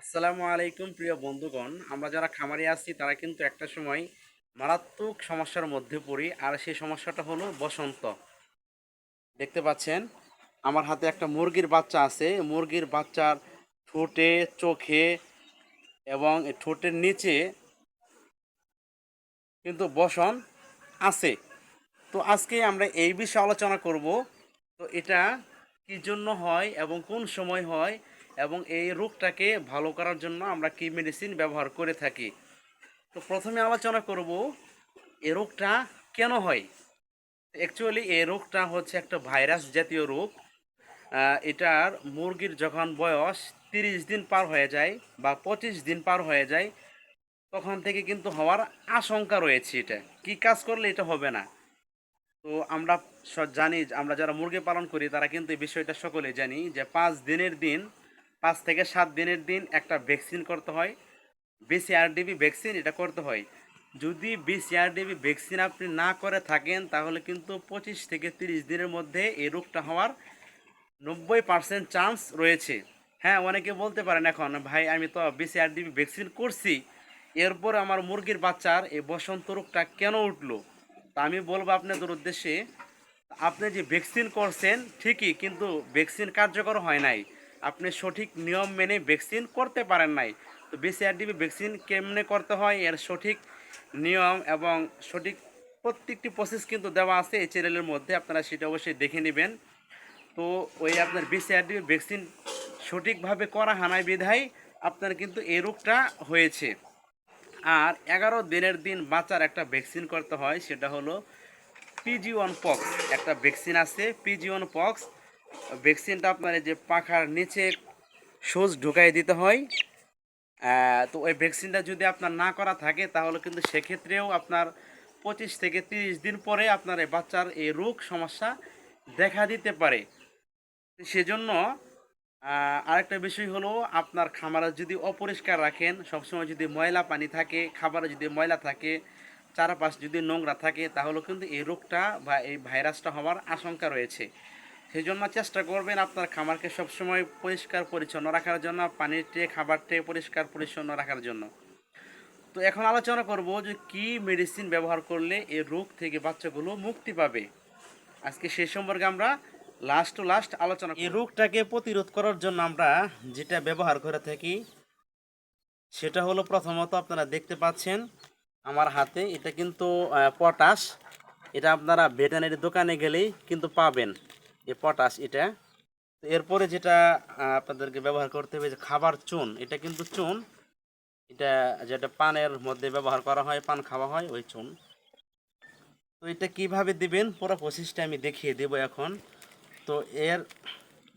আসসালামু আলাইকুম প্রিয় বন্ধুগণ। আমরা যারা খামারে আছি, তারা কিন্তু একটা সময় মারাত্মক সমস্যার মধ্যে পড়ি, আর সেই সমস্যাটা হলো বসন্ত। দেখতে পাচ্ছেন, আমার হাতে একটা মুরগির বাচ্চা আছে। মুরগির বাচ্চার ঠোঁটে, চোখে এবং ঠোঁটের নিচে কিন্তু বসন আছে। তো আজকে আমরা এই বিষয়ে আলোচনা করব, তো এটা কি জন্য হয় এবং কোন সময় হয় এবং এই রোগটাকে ভালো করার জন্য আমরা কি মেডিসিন ব্যবহার করে থাকি? তো প্রথমে আলোচনা করব এই রোগটা কেন হয়? অ্যাকচুয়ালি এই রোগটা হচ্ছে একটা ভাইরাস জাতীয় রোগ। এটার মুরগির যখন বয়স তিরিশ দিন পার হয়ে যায় বা পঁচিশ দিন পার হয়ে যায়, তখন থেকে কিন্তু হওয়ার আশঙ্কা রয়েছে এটা। কি কাজ করলে এটা হবে না? তো আমরা জানি আমরা যারা মুরগি পালন করি, তারা কিন্তু এই বিষয়টা সকলে জানি যে পাঁচ দিনের দিন পাঁচ থেকে সাত দিনের দিন একটা ভ্যাকসিন করতে হয়। বিসিআরডিবি ভ্যাকসিন এটা করতে হয়। যদি বিসিআরডিবি ভ্যাকসিন আপনি না করে থাকেন, তাহলে কিন্তু পঁচিশ থেকে তিরিশ দিনের মধ্যে এই রোগটা হওয়ার নব্বই পার্সেন্ট চান্স রয়েছে। হ্যাঁ অনেকে বলতে পারেন এখন, ভাই, আমি তো বিসিআরডিবি ভ্যাকসিন করছি। এরপর আমার মুরগির বাচ্চার এই বসন্ত রোগটা কেন উঠল? তা আমি বলব আপনাদের উদ্দেশ্যে, আপনি যে ভ্যাকসিন করছেন ঠিকই, কিন্তু ভ্যাকসিন কার্যকর হয় নাই। আপনি সঠিক নিয়ম মেনে ভ্যাকসিন করতে পারেন নাই। তো বিসিআরডিবি ভ্যাকসিন কেমনে করতে হয়, এর সঠিক নিয়ম এবং সঠিক প্রত্যেকটি প্রসেস কিন্তু দেওয়া আছে এই চ্যানেলের মধ্যে, আপনারা সেটা অবশ্যই দেখে নেবেন। তো ওই আপনার বিসিআরডি ভ্যাকসিন সঠিকভাবে করা হানায় বিধায় আপনার কিন্তু এই রোগটা হয়েছে। আর এগারো দিনের দিন বাঁচার একটা ভ্যাকসিন করতে হয়, সেটা হলো পিজি ওয়ান পক্স একটা ভ্যাকসিন আছে পিজি ওয়ান পক্স ভ্যাকসিনটা আপনার যে পাখার নিচে সোজ ঢুকাই দিতে হয়। তো ওই ভ্যাকসিনটা যদি আপনার না করা থাকে, তাহলে কিন্তু সেক্ষেত্রেও আপনার পঁচিশ থেকে তিরিশ দিন পরে আপনার এই বাচ্চার এই রোগ সমস্যা দেখা দিতে পারে। সেজন্য আরেকটা বিষয় হলো, আপনার খামারে যদি অপরিষ্কার রাখেন, সবসময় যদি ময়লা পানি থাকে, খাবারে যদি ময়লা থাকে, চারপাশ যদি নোংরা থাকে, তাহলে কিন্তু এই রোগটা বা এই ভাইরাসটা হওয়ার আশঙ্কা রয়েছে। সেই জন্য চেষ্টা করবেন আপনার খামারকে সবসময় পরিষ্কার পরিচ্ছন্ন রাখার জন্য পানির ট্রে খাবার ট্রে পরিষ্কার পরিচ্ছন্ন রাখার জন্য। তো এখন আলোচনা করব যে কি মেডিসিন ব্যবহার করলে এই রোগ থেকে বাচ্চাগুলো মুক্তি পাবে। আজকে সেই সম্পর্কে আমরা লাস্ট টু লাস্ট আলোচনা এই রোগটাকে প্রতিরোধ করার জন্য আমরা যেটা ব্যবহার করে থাকি সেটা হলো প্রথমত আপনারা দেখতে পাচ্ছেন আমার হাতে এটা কিন্তু পটাশ। এটা আপনারা ভেটেনারি দোকানে গেলেই কিন্তু পাবেন। এই পটাশ এটা। এরপরে যেটা আপনাদেরকে ব্যবহার করতে হবে যে খাবার চুন। এটা কিন্তু চুন। এটা যেটা পানের মধ্যে ব্যবহার করা হয়, পান খাওয়া হয়, ওই চুন। তো এটা কীভাবে দিবেন? পুরো প্রসেসটা আমি দেখিয়ে দেব এখন। তো এর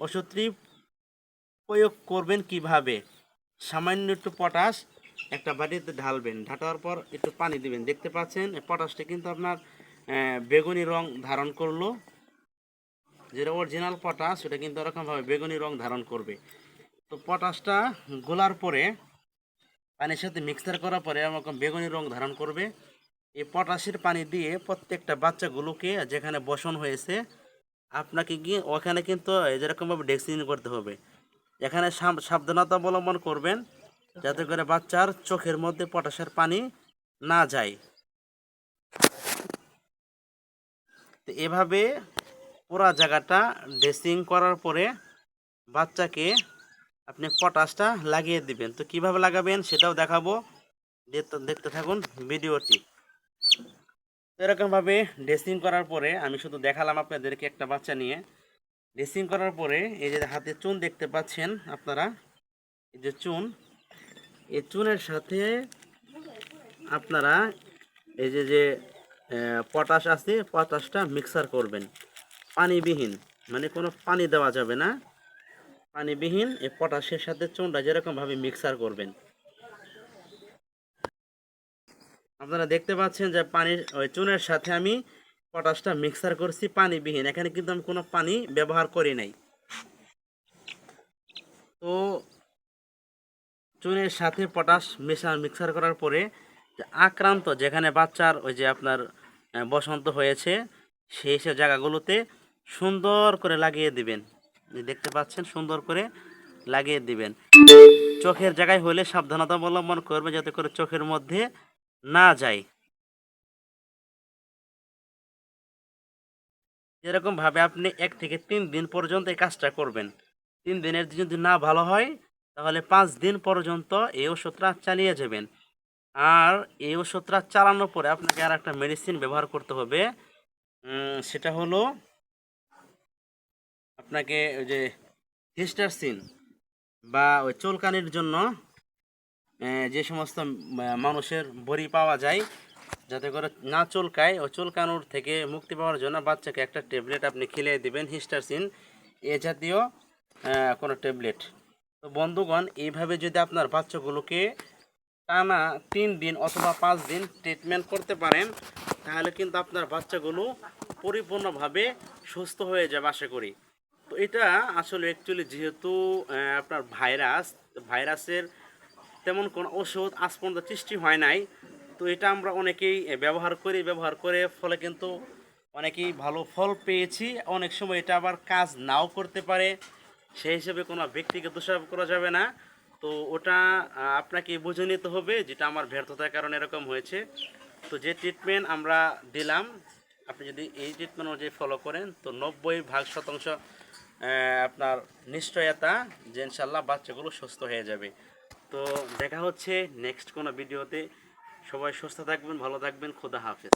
ওষুধটি প্রয়োগ করবেন কীভাবে? সামান্য একটু পটাশ একটা বাটিতে ঢালবেন। ঢাটার পর একটু পানি দিবেন। দেখতে পাচ্ছেন পটাশটা কিন্তু আপনার বেগুনি রং ধারণ করল। যেটা অরিজিনাল পটাশ সেটা কিন্তু ওরকমভাবে বেগুনি রং ধারণ করবে। তো পটাশটা গোলার পরে, পানির সাথে মিক্সার করার পরে এরকম বেগুনি রং ধারণ করবে। এই পটাশের পানি দিয়ে প্রত্যেকটা বাচ্চাগুলোকে যেখানে বসন হয়েছে, আপনাকে গিয়ে ওখানে কিন্তু যেরকমভাবে ডেক্সিন করতে হবে। এখানে সাবধানতা অবলম্বন করবেন, যাতে করে বাচ্চার চোখের মধ্যে পটাশের পানি না যায়। তো এভাবে পুরো জায়গাটা ড্রেসিং করার পরে বাচ্চাকে আপনি পটাশটা লাগিয়ে দিবেন। তো কীভাবে লাগাবেন সেটাও দেখাবো। দেখতে থাকুন ভিডিওটি। এরকমভাবে ড্রেসিং করার পরে আমি শুধু দেখালাম আপনাদেরকে একটা বাচ্চা নিয়ে। ড্রেসিং করার পরে এই যে হাতে চুন দেখতে পাচ্ছেন আপনারা, এই যে চুন। এই চুনের সাথে আপনারা এই যে যে পটাশ আছে, পটাশটা মিক্সার করবেন। পানিবিহীন মানে কোনো পানি দেওয়া যাবে না। পানিবিহীন, এই পটাশের সাথে চুনটা যেরকমভাবে মিক্সার করবেন। আপনারা দেখতে পাচ্ছেন যে পানির ওই চুনের সাথে আমি পটাশটা মিক্সার করছি পানিবিহীন। এখানে কিন্তু আমি কোনো পানি ব্যবহার করি নাই। তো চুনের সাথে পটাশ মেশা, মিক্সার করার পরে আক্রান্ত, যেখানে বাচ্চার ওই যে আপনার বসন্ত হয়েছে, সেই সব জায়গাগুলোতে সুন্দর করে লাগিয়ে দিবেন। দেখতে পাচ্ছেন, সুন্দর করে লাগিয়ে দিবেন। চোখের জায়গায় হলে সাবধানতা অবলম্বন করবে যাতে করে চোখের মধ্যে না যায়। যেরকম ভাবে আপনি এক থেকে তিন দিন পর্যন্ত এই কাজটা করবেন। তিন দিনের যদি না ভালো হয়, তাহলে পাঁচ দিন পর্যন্ত এই ওষুধটা চালিয়ে যাবেন। আর এই ওষুধটা চালানোর পরে আপনাকে আর একটা মেডিসিন ব্যবহার করতে হবে। সেটা হলো আপনাকে ওই যে হিস্টারসিন বা ওই চুলকানির জন্য যে সমস্ত মানুষের বড়ি পাওয়া যায়, যাতে করে না চুলকায় ও চুলকানোর থেকে মুক্তি পাওয়ার জন্য বাচ্চাকে একটা ট্যাবলেট আপনি খেলিয়ে দেবেন হিস্টারসিন এ জাতীয় কোনো ট্যাবলেট। তো বন্ধুগণ, এইভাবে যদি আপনার বাচ্চাগুলোকে টানা তিন দিন অথবা পাঁচ দিন ট্রিটমেন্ট করতে পারেন, তাহলে কিন্তু আপনার বাচ্চাগুলো পরিপূর্ণভাবে সুস্থ হয়ে যাবে, আশা করি। তো এটা আসলে অ্যাকচুয়ালি যেহেতু আপনার ভাইরাস, ভাইরাসের তেমন কোনো ওষুধ আজ পর্যন্ত সৃষ্টি হয় নাই। তো এটা আমরা অনেকেই ব্যবহার করি, ব্যবহার করে ফলে কিন্তু অনেকেই ভালো ফল পেয়েছি। অনেক সময় এটা আবার কাজ নাও করতে পারে, সেই হিসেবে কোনো ব্যক্তিকে দোষারোপ করা যাবে না। তো ওটা আপনাকে বুঝে নিতে হবে যেটা আমার ব্যর্থতার কারণে এরকম হয়েছে। তো যে ট্রিটমেন্ট আমরা দিলাম, আপনি যদি এই ট্রিটমেন্ট অনুযায়ী ফলো করেন, তো নব্বই ভাগ শতাংশ আপনার নিশ্চয়তা যে ইনশাল্লাহ বাচ্চাগুলো সুস্থ হয়ে যাবে। তো দেখা হচ্ছে নেক্সট কোনো ভিডিওতে। সবাই সুস্থ থাকবেন, ভালো থাকবেন, খোদা হাফেজ।